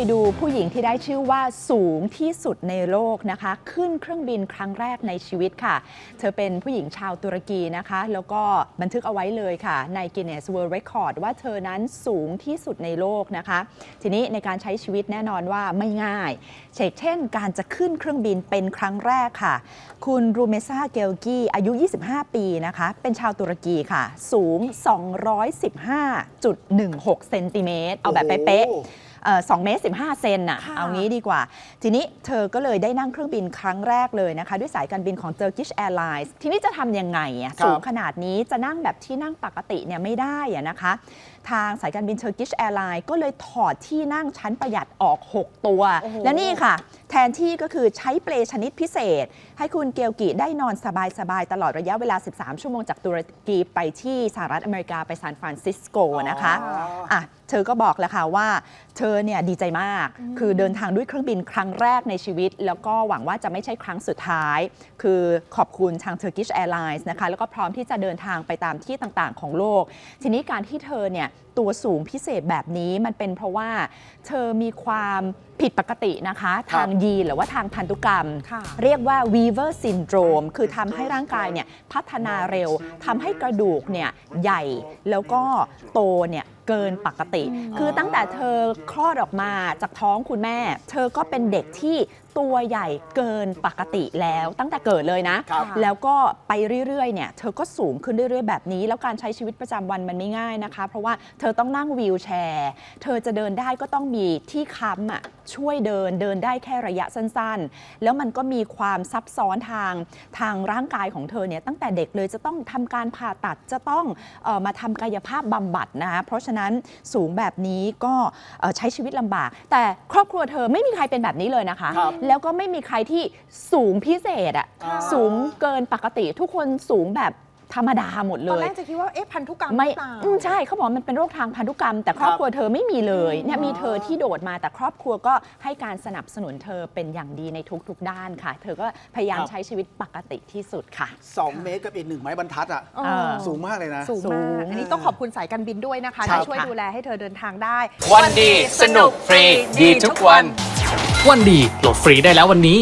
ดูผู้หญิงที่ได้ชื่อว่าสูงที่สุดในโลกนะคะ ขึ้นเครื่องบินครั้งแรกในชีวิตค่ะ เธอเป็นผู้หญิงชาวตุรกีนะคะ แล้วก็บันทึกเอาไว้เลยค่ะ ใน Guinness World Record ว่าเธอนั้นสูงที่สุดในโลกนะคะ ทีนี้ในการใช้ชีวิตแน่นอนว่าไม่ง่ายเช่น การจะขึ้นเครื่องบินเป็นครั้งแรกค่ะ คุณรูเมซ่าเกลกี้อายุ 25 ปีนะคะ เป็นชาวตุรกีค่ะ สูง 215.16 เซนติเมตรเอาแบบเป๊ะๆ เอ่อ2เมตร15เซนน่ะค่ะ เอางี้ดีกว่า ทีนี้เธอก็เลยได้นั่งเครื่องบินครั้งแรกเลยนะคะ ด้วยสายการบินของ Turkish Airlines ทีนี้จะทำยังไงอะครับสูงขนาดนี้จะนั่งแบบที่นั่งปกติเนี่ยไม่ได้อะนะคะ ทางสายการบิน Turkish Airlines ก็เลยถอดที่นั่งชั้นประหยัดออก 6 ตัวโอ้โหและนี่ค่ะ แทนที่ก็คือใช้เปลชนิดพิเศษ ให้คุณเกลกิได้นอนสบายๆ ตลอดระยะเวลา 13 ชั่วโมงจากตุรกีไปที่สหรัฐอเมริกาไปซานฟรานซิสโกนะคะอ๋ออะเธอก็บอกแล้วค่ะว่าเธอเนี่ยดีใจมาก คือเดินทางด้วยเครื่องบินครั้งแรกในชีวิต แล้วก็หวังว่าจะไม่ใช่ครั้งสุดท้าย คือขอบคุณทาง Turkish Airlines นะคะ แล้วก็พร้อมที่จะเดินทางไปตามที่ต่างๆ ของโลก ทีนี้การที่เธอเนี่ยตัวสูงพิเศษแบบนี้มันเป็นเพราะว่าเธอมีความผิดปกตินะคะครับทางยีนหรือว่าทางพันธุกรรมค่ะเรียกว่า Weaver Syndrome คือทำให้ร่างกายเนี่ยพัฒนาเร็วทำให้กระดูกเนี่ยใหญ่แล้วก็โตเนี่ย เกินปกติ คือตั้งแต่เธอคลอดออกมาจากท้องคุณแม่ เธอก็เป็นเด็กที่ตัวใหญ่เกินปกติแล้วตั้งแต่เกิดเลยนะ ครับ แล้วก็ไปเรื่อยๆเนี่ยเธอก็สูงขึ้นเรื่อยๆแบบนี้ แล้วการใช้ชีวิตประจำวันมันไม่ง่ายนะคะ เพราะว่าเธอต้องนั่งวีลแชร์ เธอจะเดินได้ก็ต้องมีที่ค้ำอะช่วยเดินเดินได้แค่ระยะสั้นๆ แล้วมันก็มีความซับซ้อนทางทางร่างกายของเธอเนี่ยตั้งแต่เด็กเลยจะต้องทำการผ่าตัดจะต้องเออมาทำกายภาพบำบัดนะคะเพราะฉะนั้นสูงแบบนี้ก็เอ่อใช้ชีวิตลำบาก แต่ครอบครัวเธอไม่มีใครเป็นแบบนี้เลยนะคะครับแล้วก็ไม่มีใครที่สูงพิเศษอะอ่าสูงเกินปกติทุกคนสูงแบบ ธรรมดาหมดเลตอนแรยกจะคิดว่าเอ๊ะพันธุกรรมหไม่รือเปล่า อืมใช่เขาบอกมันเป็นโรคทางพันธุกรรม แต่ครอบครัวเธอไม่มีเลยเนี่ยมีเธอที่โดดมาแต่ครอบครัวก็ให้การสนับสนุนเธอเป็นอย่างดีในทุกๆ ด้านค่ะ เธอก็พยายามครับ ใช้ชีวิตปกติที่สุดค่ะ2เมตรกับอีกหนึ่งไม้บรรทัดอะ เออ สูงมากเลยนะ สูงสูมากงอันนี้ต้องขอบคุณสายการบินด้วยนะคะครับที่ช่วยดูแลให้เธอเดินทางได้ วันดีสนุกฟรีดีทุกวัน วันดีโหลดฟรีได้แล้ววันนี้